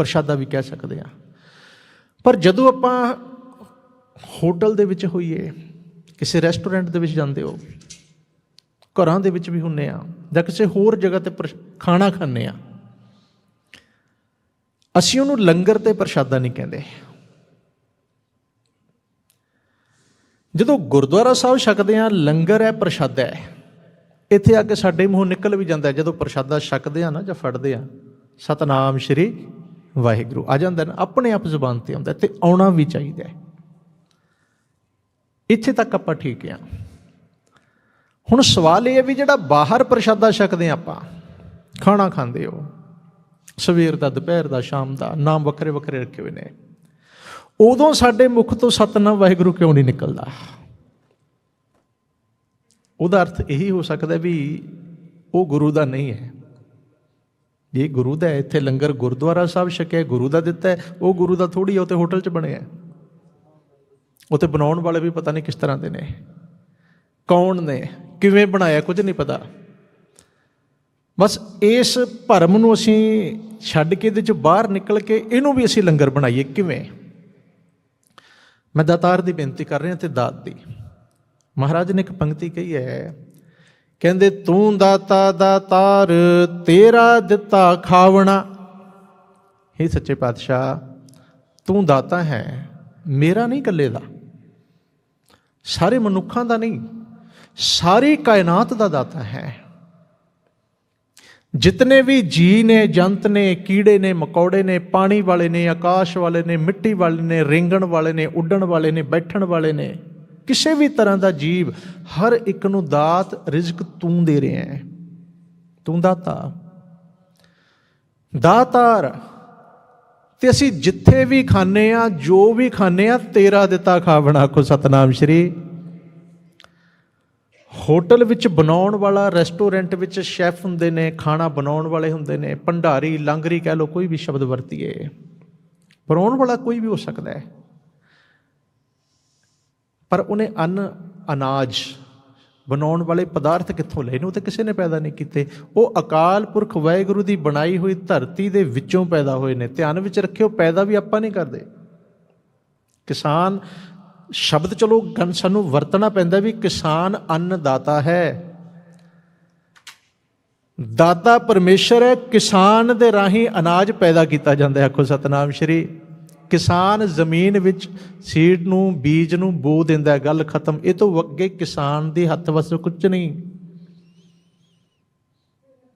ਪ੍ਰਸ਼ਾਦਾ ਵੀ ਕਹਿ ਸਕਦੇ ਆ ਪਰ ਜਦੋਂ ਆਪਾਂ ਹੋਟਲ ਦੇ ਵਿੱਚ ਹੋਈਏ, ਕਿਸੇ ਰੈਸਟੋਰੈਂਟ ਦੇ ਵਿੱਚ ਜਾਂਦੇ ਹੋ, ਘਰਾਂ ਦੇ ਵਿੱਚ ਵੀ ਹੁੰਨੇ ਆ ਜਾਂ ਕਿਸੇ ਹੋਰ ਜਗ੍ਹਾ ਤੇ ਪ੍ਰਸ਼- ਖਾਣਾ ਖਾਂਦੇ ਆ, ਅਸੀਂ ਉਹਨੂੰ ਲੰਗਰ ਤੇ ਪ੍ਰਸ਼ਾਦਾ ਨਹੀਂ ਕਹਿੰਦੇ। ਜਦੋਂ ਗੁਰਦੁਆਰਾ ਸਾਹਿਬ ਛਕਦੇ ਆ ਲੰਗਰ ਹੈ, ਪ੍ਰਸ਼ਾਦਾ ਹੈ, ਇੱਥੇ ਆ ਕੇ ਸਾਡੇ ਮੂੰਹੋਂ ਨਿਕਲ ਵੀ ਜਾਂਦਾ ਜਦੋਂ ਪ੍ਰਸ਼ਾਦਾ ਛਕਦੇ ਆ ਨਾ ਜਾਂ ਫੜਦੇ ਆ ਸਤਨਾਮ ਸ਼੍ਰੀ ਵਾਹਿਗੁਰੂ, ਆ ਜਾਂਦਾ ਨਾ, ਆਪਣੇ ਆਪ ਜ਼ੁਬਾਨ ਤੇ ਆਉਂਦਾ ਤੇ ਆਉਣਾ ਵੀ ਚਾਹੀਦਾ ਹੈ। ਇੱਥੇ ਤੱਕ ਆਪਾਂ ਠੀਕ ਆ ਹੁਣ ਸਵਾਲ ਇਹ ਹੈ ਵੀ ਜਿਹੜਾ ਬਾਹਰ ਪ੍ਰਸ਼ਾਦਾ ਛਕਦੇ ਆ ਆਪਾਂ, ਖਾਣਾ ਖਾਂਦੇ ਹੋ, ਸਵੇਰ ਦਾ, ਦੁਪਹਿਰ ਦਾ, ਸ਼ਾਮ ਦਾ, ਨਾਮ ਵੱਖਰੇ ਵੱਖਰੇ ਰੱਖੇ ਹੋਏ ਨੇ, ਉਦੋਂ ਸਾਡੇ ਮੁਖ ਤੋਂ ਸਤਨਾਮ ਵਾਹਿਗੁਰੂ ਕਿਉਂ ਨਹੀਂ ਨਿਕਲਦਾ? ਉਹਦਾ ਅਰਥ ਇਹੀ ਹੋ ਸਕਦਾ ਵੀ ਉਹ ਗੁਰੂ ਦਾ ਨਹੀਂ ਹੈ। ਜੇ ਗੁਰੂ ਦਾ ਇੱਥੇ ਲੰਗਰ ਗੁਰਦੁਆਰਾ ਸਾਹਿਬ ਛਕਿਆ ਗੁਰੂ ਦਾ ਦਿੱਤਾ ਹੈ, ਉਹ ਗੁਰੂ ਦਾ ਥੋੜੀ ਹੈ ਉਹ ਤੇ ਹੋਟਲ 'ਚ ਬਣਿਆ ਹੈ। ਉਹ ਤੇ ਬਣਾਉਣ ਵਾਲੇ ਵੀ ਪਤਾ ਨਹੀਂ ਕਿਸ ਤਰ੍ਹਾਂ ਦੇ ਨੇ। ਕੌਣ ਨੇ ਕਿਵੇਂ ਬਣਾਇਆ ਕੁਝ ਨਹੀਂ ਪਤਾ। ਬਸ ਇਸ ਭਰਮ ਨੂੰ ਅਸੀਂ ਛੱਡ ਕੇ ਇਹਦੇ 'ਚ ਬਾਹਰ ਨਿਕਲ ਕੇ ਇਹਨੂੰ ਵੀ ਅਸੀਂ ਲੰਗਰ ਬਣਾਈਏ ਕਿਵੇਂ? ਮੈਂ ਦਾਤਾਰ ਦੀ ਬੇਨਤੀ ਕਰ ਰਿਹਾ ਤੇ ਦਾਤ ਦੀ। ਮਹਾਰਾਜ ਨੇ ਇੱਕ ਪੰਕਤੀ ਕਹੀ ਹੈ ਕਹਿੰਦੇ, ਤੂੰ ਦਾਤਾ ਦਾਤਾਰ ਤੇਰਾ ਦਿੱਤਾ ਖਾਵਣਾ। हे ਸੱਚੇ ਪਾਤਸ਼ਾਹ, ਤੂੰ ਦਾਤਾ ਹੈ, ਮੇਰਾ ਨਹੀਂ ਇਕੱਲੇ ਦਾ। ਸਾਰੇ ਮਨੁੱਖਾਂ ਦਾ ਨਹੀਂ, ਸਾਰੀ ਕਾਇਨਾਤ ਦਾ ਦਾਤਾ ਹੈ। ਜਿਤਨੇ ਵੀ ਜੀ ਨੇ, ਜੰਤ ਨੇ, ਕੀੜੇ ਨੇ, ਮਕੌੜੇ ਨੇ, ਪਾਣੀ ਵਾਲੇ ਨੇ, ਆਕਾਸ਼ ਵਾਲੇ ਨੇ, ਮਿੱਟੀ ਵਾਲੇ ਨੇ, ਰਿੰਗਣ ਵਾਲੇ ਨੇ, ਉੱਡਣ ਵਾਲੇ ਨੇ, ਬੈਠਣ ਵਾਲੇ ਨੇ ਕਿਸੇ ਵੀ ਤਰ੍ਹਾਂ ਦਾ ਜੀਵ ਹਰ ਇੱਕ ਨੂੰ ਦਾਤ, ਰਿਜ਼ਕ ਤੂੰ ਦੇ ਰਿਹਾ ਹੈ। ਤੂੰ ਦਾਤਾ। ਦਾਤਾਰ, ਤੇ ਅਸੀਂ ਜਿੱਥੇ ਵੀ ਖਾਣੇ ਆ ਜੋ ਵੀ ਖਾਣੇ ਆ ਤੇਰਾ ਦਿੱਤਾ ਖਾਵਣਾ ਕੋ ਸਤਨਾਮ ਸ਼੍ਰੀ। ਹੋਟਲ ਵਿੱਚ ਬਣਾਉਣ ਵਾਲਾ, ਰੈਸਟੋਰੈਂਟ ਵਿੱਚ ਸ਼ੈਫ ਹੁੰਦੇ ਨੇ, ਖਾਣਾ ਬਣਾਉਣ ਵਾਲੇ ਹੁੰਦੇ ਨੇ, ਭੰਡਾਰੀ, ਲੰਗਰੀ ਕਹਿ ਲੋ ਕੋਈ ਵੀ ਸ਼ਬਦ ਵਰਤੀਏ। ਬਣਾਉਣ ਵਾਲਾ ਕੋਈ ਵੀ ਹੋ ਸਕਦਾ ਹੈ। ਪਰ ਉਹਨੇ ਅੰਨ ਅਨਾਜ ਬਣਾਉਣ ਵਾਲੇ ਪਦਾਰਥ ਕਿੱਥੋਂ ਲਏ ਨੇ? ਉਹ ਤਾਂ ਕਿਸੇ ਨੇ ਪੈਦਾ ਨਹੀਂ ਕੀਤੇ। ਉਹ ਅਕਾਲ ਪੁਰਖ ਵਾਹਿਗੁਰੂ ਦੀ ਬਣਾਈ ਹੋਈ ਧਰਤੀ ਦੇ ਵਿੱਚੋਂ ਪੈਦਾ ਹੋਏ ਨੇ। ਧਿਆਨ ਵਿੱਚ ਰੱਖਿਓ, ਪੈਦਾ ਵੀ ਆਪਾਂ ਨਹੀਂ ਕਰਦੇ। ਕਿਸਾਨ ਸ਼ਬਦ ਚਲੋ ਗਨ ਸਾਨੂੰ ਵਰਤਣਾ ਪੈਂਦਾ ਵੀ ਕਿਸਾਨ ਅੰਨਦਾਤਾ ਹੈ। ਦਾਤਾ ਪਰਮੇਸ਼ਰ ਹੈ, ਕਿਸਾਨ ਦੇ ਰਾਹੀਂ ਅਨਾਜ ਪੈਦਾ ਕੀਤਾ ਜਾਂਦਾ ਹੈ। ਆਖੋ ਸਤਨਾਮ ਸ਼੍ਰੀ ਕਿਸਾਨ ਜ਼ਮੀਨ ਵਿੱਚ ਸੀਡ ਨੂੰ, ਬੀਜ ਨੂੰ ਬੋ ਦਿੰਦਾ ਗੱਲ ਖਤਮ। ਇਹ ਤੋਂ ਅੱਗੇ ਕਿਸਾਨ ਦੇ ਹੱਥ ਵਸ ਕੁਝ ਨਹੀਂ।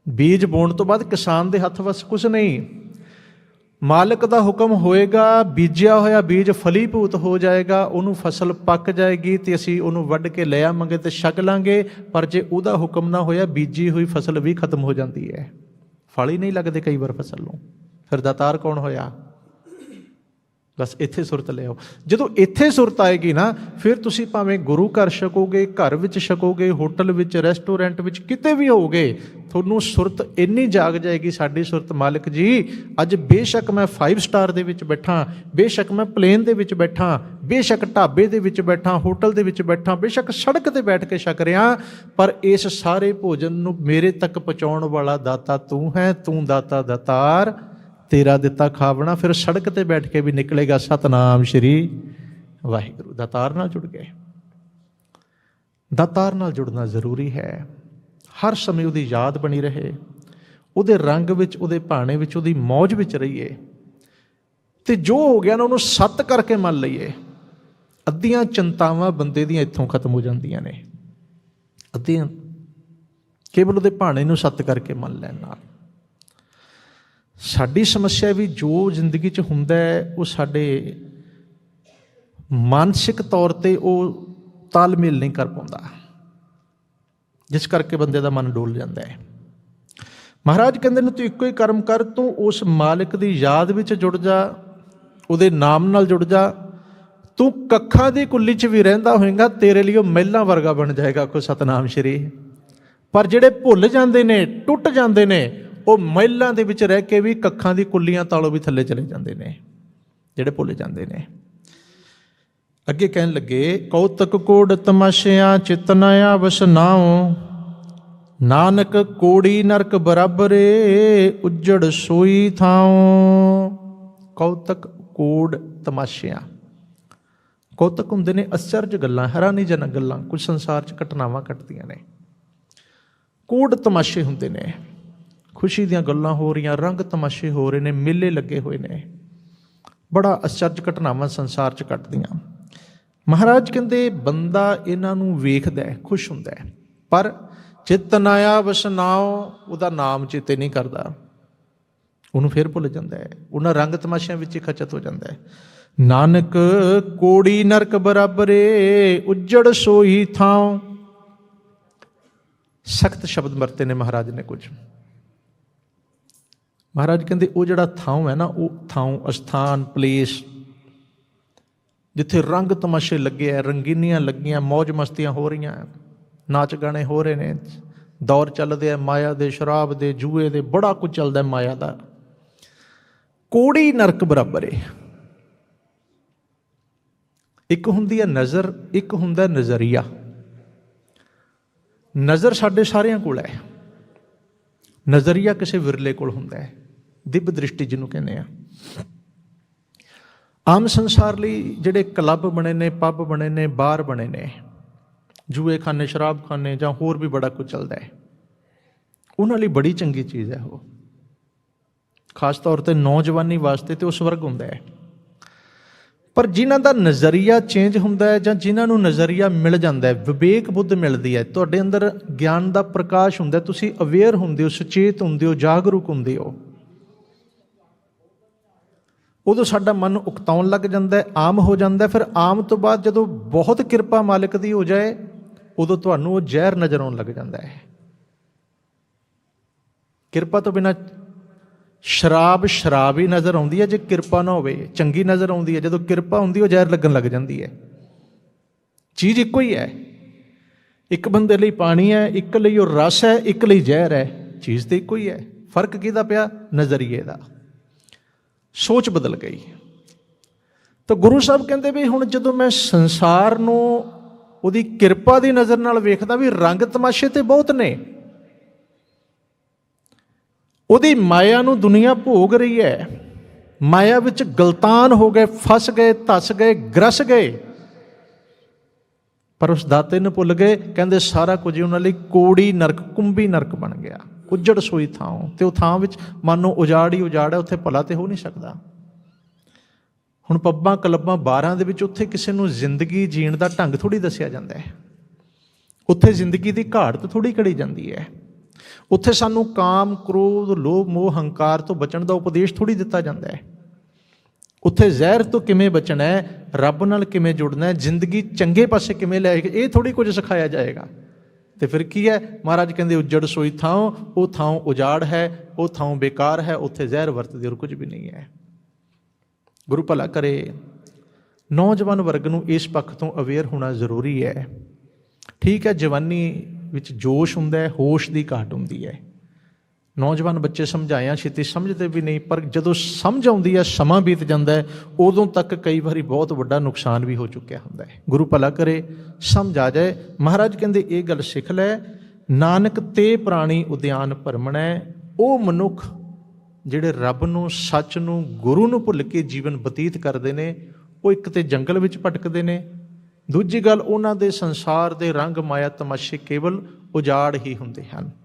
ਬੀਜ ਬੋਣ ਤੋਂ ਬਾਅਦ ਕਿਸਾਨ ਦੇ ਹੱਥ ਵਸ ਕੁਝ ਨਹੀਂ। ਮਾਲਕ ਦਾ ਹੁਕਮ ਹੋਏਗਾ, ਬੀਜਿਆ ਹੋਇਆ ਬੀਜ ਫਲੀਭੂਤ ਹੋ ਜਾਏਗਾ, ਉਹਨੂੰ ਫਸਲ ਪੱਕ ਜਾਏਗੀ ਤੇ ਅਸੀਂ ਉਹਨੂੰ ਵੱਢ ਕੇ ਲੈ ਆਵਾਂਗੇ ਤੇ ਛਕ ਲਾਂਗੇ, ਪਰ ਜੇ ਉਹਦਾ ਹੁਕਮ ਨਾ ਹੋਇਆ, ਬੀਜੀ ਹੋਈ ਫਸਲ ਵੀ ਖਤਮ ਹੋ ਜਾਂਦੀ ਹੈ। ਫਲ ਹੀ ਨਹੀਂ ਲੱਗਦੇ ਕਈ ਵਾਰ ਫਸਲ ਨੂੰ। ਫਿਰ ਦਾਤਾਰ ਕੌਣ ਹੋਇਆ? ਬਸ ਇੱਥੇ ਸੁਰਤ ਲਿਆਓ ਜਦੋਂ ਇੱਥੇ ਸੁਰਤ ਆਏਗੀ ਨਾ, ਫਿਰ ਤੁਸੀਂ ਭਾਵੇਂ ਗੁਰੂ ਘਰ ਛਕੋਗੇ, ਘਰ ਵਿੱਚ ਛਕੋਗੇ, ਹੋਟਲ ਵਿੱਚ, ਰੈਸਟੋਰੈਂਟ ਵਿੱਚ, ਕਿਤੇ ਵੀ ਹੋਗੇ ਤੁਹਾਨੂੰ ਸੁਰਤ ਇੰਨੀ ਜਾਗ ਜਾਏਗੀ, ਸਾਡੀ ਸੁਰਤ, ਮਾਲਕ ਜੀ, ਅੱਜ ਬੇਸ਼ੱਕ ਮੈਂ 5 ਸਟਾਰ ਦੇ ਵਿੱਚ ਬੈਠਾ, ਬੇਸ਼ੱਕ ਮੈਂ ਪਲੇਨ ਦੇ ਵਿੱਚ ਬੈਠਾ, ਬੇਸ਼ੱਕ ਢਾਬੇ ਦੇ ਵਿੱਚ ਬੈਠਾ, ਹੋਟਲ ਦੇ ਵਿੱਚ ਬੈਠਾ, ਬੇਸ਼ੱਕ ਸੜਕ ਤੇ ਬੈਠ ਕੇ ਛਕ ਰਿਹਾ, ਪਰ ਇਸ ਸਾਰੇ ਭੋਜਨ ਨੂੰ ਮੇਰੇ ਤੱਕ ਪਹੁੰਚਾਉਣ ਵਾਲਾ ਦਾਤਾ ਤੂੰ ਹੈ, ਤੂੰ ਦਾਤਾ ਦਾਤਾਰ। ਤੇਰਾ ਦਿੱਤਾ ਖਾਵਣਾ, ਫਿਰ ਸੜਕ ਤੇ ਬੈਠ ਕੇ ਵੀ ਨਿਕਲੇਗਾ ਸਤਨਾਮ ਸ਼੍ਰੀ ਵਾਹਿਗੁਰੂ। ਦਾਤਾਰ ਨਾਲ ਜੁੜ ਗਏ। ਦਾਤਾਰ ਨਾਲ ਜੁੜਨਾ ਜ਼ਰੂਰੀ ਹੈ। ਹਰ ਸਮੇਂ ਉਹਦੀ ਯਾਦ ਬਣੀ ਰਹੇ। ਉਹਦੇ ਰੰਗ ਵਿੱਚ, ਉਹਦੇ ਭਾਣੇ ਵਿੱਚ, ਉਹਦੀ ਮੌਜ ਵਿੱਚ ਰਹੀਏ। ਤੇ ਜੋ ਹੋ ਗਿਆ ਨਾ, ਉਹਨੂੰ ਸੱਤ ਕਰਕੇ ਮੰਨ ਲਈਏ। ਅੱਧੀਆਂ ਚਿੰਤਾਵਾਂ ਬੰਦੇ ਦੀਆਂ ਇੱਥੋਂ ਖਤਮ ਹੋ ਜਾਂਦੀਆਂ ਨੇ। ਅੱਧੀਆਂ। ਕੇਵਲ ਉਹਦੇ ਭਾਣੇ ਨੂੰ ਸੱਤ ਕਰਕੇ ਮੰਨ ਲੈਣ ਨਾਲ। ਸਾਡੀ ਸਮੱਸਿਆ ਵੀ ਜੋ ਜ਼ਿੰਦਗੀ 'ਚ ਹੁੰਦਾ ਹੈ, ਉਹ ਸਾਡੇ ਮਾਨਸਿਕ ਤੌਰ ਤੇ ਉਹ ਤਾਲਮੇਲ ਨਹੀਂ ਕਰ ਪਾਉਂਦਾ। ਜਿਸ ਕਰਕੇ ਬੰਦੇ ਦਾ ਮਨ ਡੋਲ ਜਾਂਦਾ ਹੈ। ਮਹਾਰਾਜ ਕਹਿੰਦੇ ਨੇ, ਤੂੰ ਇੱਕੋ ਹੀ ਕਰਮ ਕਰ, ਤੂੰ ਉਸ ਮਾਲਕ ਦੀ ਯਾਦ ਵਿੱਚ ਜੁੜ ਜਾ, ਉਹਦੇ ਨਾਮ ਨਾਲ ਜੁੜ ਜਾ। ਤੂੰ ਕੱਖਾਂ ਦੀ ਕੁੱਲੀ 'ਚ ਵੀ ਰਹਿੰਦਾ ਹੋਏਗਾ, ਤੇਰੇ ਲਈ ਉਹ ਮਹਿਲਾਂ ਵਰਗਾ ਬਣ ਜਾਏਗਾ ਕੋ ਸਤਨਾਮ ਸ਼੍ਰੀ। ਪਰ ਜਿਹੜੇ ਭੁੱਲ ਜਾਂਦੇ ਨੇ, ਟੁੱਟ ਜਾਂਦੇ ਨੇ ਉਹ ਮਹਿਲਾਂ ਦੇ ਵਿੱਚ ਰਹਿ ਕੇ ਵੀ ਕੱਖਾਂ ਦੀ ਕੁੱਲੀਆਂ ਤਾਲੋਂ ਵੀ ਥੱਲੇ ਚਲੇ ਜਾਂਦੇ ਨੇ, ਜਿਹੜੇ ਭੁੱਲ ਜਾਂਦੇ ਨੇ। ਅੱਗੇ ਕਹਿਣ ਲੱਗੇ, ਕੌਤਕ ਕੋੜ ਤਮਾਸ਼ਿਆਂ ਚਿਤ ਨ ਆਵਸ ਨਾਉ, ਨਾਨਕ ਕੋੜੀ ਨਰਕ ਬਰਾਬਰੇ ਉੱਜੜ ਸੋਈ ਥਾਉ। ਕੌਤਕ ਕੋਡ ਤਮਾਸ਼ਿਆਂ। ਕੌਤਕ ਹੁੰਦੇ ਨੇ ਅਚਰਜ ਗੱਲਾਂ, ਹੈਰਾਨੀਜਨਕ ਗੱਲਾਂ, ਕੁਝ ਸੰਸਾਰ 'ਚ ਘਟਨਾਵਾਂ ਘਟਦੀਆਂ ਨੇ। ਕੋਡ ਤਮਾਸ਼ੇ ਹੁੰਦੇ ਨੇ। ਖੁਸ਼ੀ ਦੀਆਂ ਗੱਲਾਂ ਹੋ ਰਹੀਆਂ, ਰੰਗ ਤਮਾਸ਼ੇ ਹੋ ਰਹੇ ਨੇ, ਮੇਲੇ ਲੱਗੇ ਹੋਏ ਨੇ। ਬੜਾ ਅਚਰਜ ਘਟਨਾਵਾਂ ਸੰਸਾਰ 'ਚ ਘਟਦੀਆਂ। ਮਹਾਰਾਜ ਕਹਿੰਦੇ, ਬੰਦਾ ਇਹਨਾਂ ਨੂੰ ਵੇਖਦਾ ਹੈ, ਖੁਸ਼ ਹੁੰਦਾ ਹੈ, ਪਰ ਚਿਤ ਨਾਇਆ ਵਸਨਾਓ ਉਹਦਾ ਨਾਮ ਚੇਤੇ ਨਹੀਂ ਕਰਦਾ। ਉਹਨੂੰ ਫਿਰ ਭੁੱਲ ਜਾਂਦਾ ਹੈ। ਉਹਨਾਂ ਰੰਗ ਤਮਾਸ਼ਿਆਂ ਵਿੱਚ ਹੀ ਖਚਤ ਹੋ ਜਾਂਦਾ ਹੈ। ਨਾਨਕ ਕੋੜੀ ਨਰਕ ਬਰਾਬਰੇ, ਉੱਜੜ ਸੋਈ ਥਾਂ ਸਖਤ ਸ਼ਬਦ ਵਰਤੇ ਨੇ ਮਹਾਰਾਜ ਨੇ ਕੁਝ। ਮਹਾਰਾਜ ਕਹਿੰਦੇ, ਉਹ ਜਿਹੜਾ ਥਾਂ ਹੈ ਨਾ, ਉਹ ਥਾਂ ਅਸਥਾਨ, ਪਲੇਸ, ਜਿੱਥੇ ਰੰਗ ਤਮਾਸ਼ੇ ਲੱਗੇ ਆ, ਰੰਗੀਨੀਆਂ ਲੱਗੀਆਂ ਮौज ਮਸਤੀਆਂ ਹੋ ਰਹੀਆਂ ਨਾਚ ਗਾਣੇ ਹੋ ਰਹੇ ਨੇ, ਦੌਰ ਚੱਲਦੇ ਆ, ਮਾਇਆ ਦੇ, ਸ਼ਰਾਬ ਦੇ, ਜੂਏ ਦੇ, ਬੜਾ ਕੁਝ ਚੱਲਦਾ ਮਾਇਆ ਦਾ। ਕੋੜੀ ਨਰਕ ਬਰਾਬਰ ਹੈ ਇੱਕ ਹੁੰਦੀ ਹੈ ਨਜ਼ਰ, ਇੱਕ ਹੁੰਦਾ ਨਜ਼ਰੀਆ। ਨਜ਼ਰ ਸਾਡੇ ਸਾਰਿਆਂ ਕੋਲ ਹੈ। ਨਜ਼ਰੀਆ ਕਿਸੇ ਵਿਰਲੇ ਕੋਲ ਹੁੰਦਾ ਹੈ। ਦਿਵ ਦ੍ਰਿਸ਼ਟੀ ਜਿਹਨੂੰ ਕਹਿੰਦੇ ਆ। ਆਮ ਸੰਸਾਰ ਲਈ ਜਿਹੜੇ ਕਲੱਬ ਬਣੇ ਨੇ, ਪੱਬ ਬਣੇ ਨੇ, ਬਾਰ ਬਣੇ ਨੇ ਜੂਏ ਖਾਨੇ ਸ਼ਰਾਬ ਖਾਨੇ ਜਾਂ ਹੋਰ ਵੀ ਬੜਾ ਕੁਝ ਚੱਲਦਾ ਹੈ, ਉਹਨਾਂ ਲਈ ਬੜੀ ਚੰਗੀ ਚੀਜ਼ ਹੈ ਉਹ। ਖਾਸ ਤੌਰ ਤੇ ਨੌਜਵਾਨੀ ਵਾਸਤੇ ਤੇ ਉਹ ਸਵਰਗ ਹੁੰਦਾ ਹੈ। ਪਰ ਜਿਨ੍ਹਾਂ ਦਾ ਨਜ਼ਰੀਆ ਚੇਂਜ ਹੁੰਦਾ ਹੈ ਜਾਂ ਜਿਨ੍ਹਾਂ ਨੂੰ ਨਜ਼ਰੀਆ ਮਿਲ ਜਾਂਦਾ ਹੈ, ਵਿਵੇਕ ਬੁੱਧ ਮਿਲਦੀ ਹੈ, ਤੁਹਾਡੇ ਅੰਦਰ ਗਿਆਨ ਦਾ ਪ੍ਰਕਾਸ਼ ਹੁੰਦਾ ਤੁਸੀਂ ਅਵੇਅਰ ਹੁੰਦੇ ਹੋ, ਸੁਚੇਤ ਹੁੰਦੇ ਹੋ, ਜਾਗਰੂਕ ਹੁੰਦੇ ਹੋ। ਉਦੋਂ ਸਾਡਾ ਮਨ ਉਕਤਾਉਣ ਲੱਗ ਜਾਂਦਾ ਹੈ, ਆਮ ਹੋ ਜਾਂਦਾ ਫਿਰ ਆਮ ਤੋਂ ਬਾਅਦ ਜਦੋਂ ਬਹੁਤ ਕਿਰਪਾ ਮਾਲਕ ਦੀ ਹੋ ਜਾਏ, ਉਦੋਂ ਤੁਹਾਨੂੰ ਉਹ ਜ਼ਹਿਰ ਨਜ਼ਰ ਆਉਣ ਲੱਗ ਜਾਂਦਾ ਹੈ। ਕਿਰਪਾ ਤੋਂ ਬਿਨਾ ਸ਼ਰਾਬ ਸ਼ਰਾਬ ਹੀ ਨਜ਼ਰ ਆਉਂਦੀ ਹੈ, ਜੇ ਕਿਰਪਾ ਨਾ ਹੋਵੇ, ਚੰਗੀ ਨਜ਼ਰ ਆਉਂਦੀ ਹੈ। ਜਦੋਂ ਕਿਰਪਾ ਹੁੰਦੀ ਉਹ ਜ਼ਹਿਰ ਲੱਗਣ ਲੱਗ ਜਾਂਦੀ ਹੈ। ਚੀਜ਼ ਇੱਕੋ ਹੀ ਹੈ। ਇੱਕ ਬੰਦੇ ਲਈ ਪਾਣੀ ਹੈ, ਇੱਕ ਲਈ ਉਹ ਰਸ ਹੈ, ਇੱਕ ਲਈ ਜ਼ਹਿਰ ਹੈ। ਚੀਜ਼ ਤੇ ਇੱਕੋ ਹੀ ਹੈ। ਫ਼ਰਕ ਕਿਹਦਾ ਪਿਆ? ਨਜ਼ਰੀਏ ਦਾ। ਸੋਚ ਬਦਲ ਗਈ। ਤਾਂ ਗੁਰੂ ਸਾਹਿਬ ਕਹਿੰਦੇ ਵੀ ਹੁਣ ਜਦੋਂ ਮੈਂ ਸੰਸਾਰ ਨੂੰ ਉਹਦੀ ਕਿਰਪਾ ਦੀ ਨਜ਼ਰ ਨਾਲ ਵੇਖਦਾ ਵੀ ਰੰਗ ਤਮਾਸ਼ੇ ਤੇ ਬਹੁਤ ਨੇ। ਉਹਦੀ ਮਾਇਆ ਨੂੰ ਦੁਨੀਆ ਭੋਗ ਰਹੀ ਹੈ। ਮਾਇਆ ਵਿੱਚ ਗਲਤਾਨ ਹੋ ਗਏ, ਫਸ ਗਏ, ਧਸ ਗਏ, ਗਰਸ ਗਏ। ਪਰ ਉਸ ਦਾਤੇ ਨੂੰ ਭੁੱਲ ਗਏ, ਕਹਿੰਦੇ ਸਾਰਾ ਕੁਝ ਉਹਨਾਂ ਲਈ ਕੋੜੀ ਨਰਕ, ਕੁੰਭੀ ਨਰਕ ਬਣ ਗਿਆ। ਉੱਜੜ ਸੋਈ ਥਾਂ ਤੇ ਉਹ ਥਾਂ ਵਿੱਚ ਮਨ ਨੂੰ ਉਜਾੜ ਹੀ ਉਜਾੜ ਹੈ, ਉੱਥੇ ਭਲਾ ਤੇ ਹੋ ਨਹੀਂ ਸਕਦਾ। ਹੁਣ ਪੱਬਾਂ ਕਲੱਬਾਂ ਬਾਰਾਂ ਦੇ ਵਿੱਚ ਉੱਥੇ ਕਿਸੇ ਨੂੰ ਜ਼ਿੰਦਗੀ ਜੀਣ ਦਾ ਢੰਗ ਥੋੜੀ ਦੱਸਿਆ ਜਾਂਦਾ ਹੈ। ਉੱਥੇ ਜ਼ਿੰਦਗੀ ਦੀ ਘਾਟ ਥੋੜੀ ਘੜੀ ਜਾਂਦੀ ਹੈ। ਉੱਥੇ ਸਾਨੂੰ ਕਾਮ, ਕ੍ਰੋਧ, ਲੋਭ, ਮੋਹ, ਹੰਕਾਰ ਤੋਂ ਬਚਣ ਦਾ ਉਪਦੇਸ਼ ਥੋੜੀ ਦਿੱਤਾ ਜਾਂਦਾ ਹੈ। ਉੱਥੇ ਜ਼ਹਿਰ ਤੋਂ ਕਿਵੇਂ ਬਚਣਾ ਹੈ, ਰੱਬ ਨਾਲ ਕਿਵੇਂ ਜੁੜਨਾ ਹੈ, ਜ਼ਿੰਦਗੀ ਚੰਗੇ ਪਾਸੇ ਕਿਵੇਂ ਲੈ ਕੇ, ਇਹ ਥੋੜੀ ਕੁਝ ਸਿਖਾਇਆ ਜਾਏਗਾ। ਤੇ ਫਿਰ ਕੀ ਹੈ? ਮਹਾਰਾਜ ਕਹਿੰਦੇ, ਉੱਜੜ ਸੋਈ ਥਾਂ ਉਹ ਥਾਂ ਉਜਾੜ ਹੈ, ਉਹ ਥਾਂ ਬੇਕਾਰ ਹੈ, ਉੱਥੇ ਜ਼ਹਿਰ ਵਰਤਦੀ ਹੋਰ ਕੁਝ ਵੀ ਨਹੀਂ ਹੈ। ਗੁਰੂ ਭਲਾ ਕਰੇ, ਨੌਜਵਾਨ ਵਰਗ ਨੂੰ ਇਸ ਪੱਖ ਤੋਂ ਅਵੇਅਰ ਹੋਣਾ ਜ਼ਰੂਰੀ ਹੈ। ਠੀਕ ਹੈ, ਜਵਾਨੀ ਵਿੱਚ ਜੋਸ਼ ਹੁੰਦਾ ਹੈ, ਹੋਸ਼ ਦੀ ਘਾਟ ਹੁੰਦੀ ਹੈ। ਨੌਜਵਾਨ ਬੱਚੇ ਸਮਝਾਇਆ, ਛੇਤੀ ਸਮਝਦੇ ਵੀ ਨਹੀਂ, ਪਰ ਜਦੋਂ ਸਮਝ ਆਉਂਦੀ ਹੈ ਸਮਾਂ ਬੀਤ ਜਾਂਦਾ ਹੈ, ਉਦੋਂ ਤੱਕ ਕਈ ਵਾਰੀ ਬਹੁਤ ਵੱਡਾ ਨੁਕਸਾਨ ਵੀ ਹੋ ਚੁੱਕਿਆ ਹੁੰਦਾ ਹੈ। ਗੁਰੂ ਭਲਾ ਕਰੇ, ਸਮਝ ਆ ਜਾਏ। ਮਹਾਰਾਜ ਕਹਿੰਦੇ, ਇਹ ਗੱਲ ਸਿੱਖ ਲੈ, ਨਾਨਕ ਤੇ ਪ੍ਰਾਣੀ ਉਦਿਆਨ ਭਰਮਣੈ ਉਹ ਮਨੁੱਖ ਜਿਹੜੇ ਰੱਬ ਨੂੰ, ਸੱਚ ਨੂੰ, ਗੁਰੂ ਨੂੰ ਭੁੱਲ ਕੇ ਜੀਵਨ ਬਤੀਤ ਕਰਦੇ ਨੇ, ਉਹ ਇੱਕ ਤੇ ਜੰਗਲ ਵਿੱਚ ਭਟਕਦੇ ਨੇ, ਦੂਜੀ ਗੱਲ ਉਹਨਾਂ ਦੇ ਸੰਸਾਰ ਦੇ ਰੰਗ ਮਾਇਆ ਤਮਾਸ਼ੇ ਕੇਵਲ ਉਜਾੜ ਹੀ ਹੁੰਦੇ ਹਨ।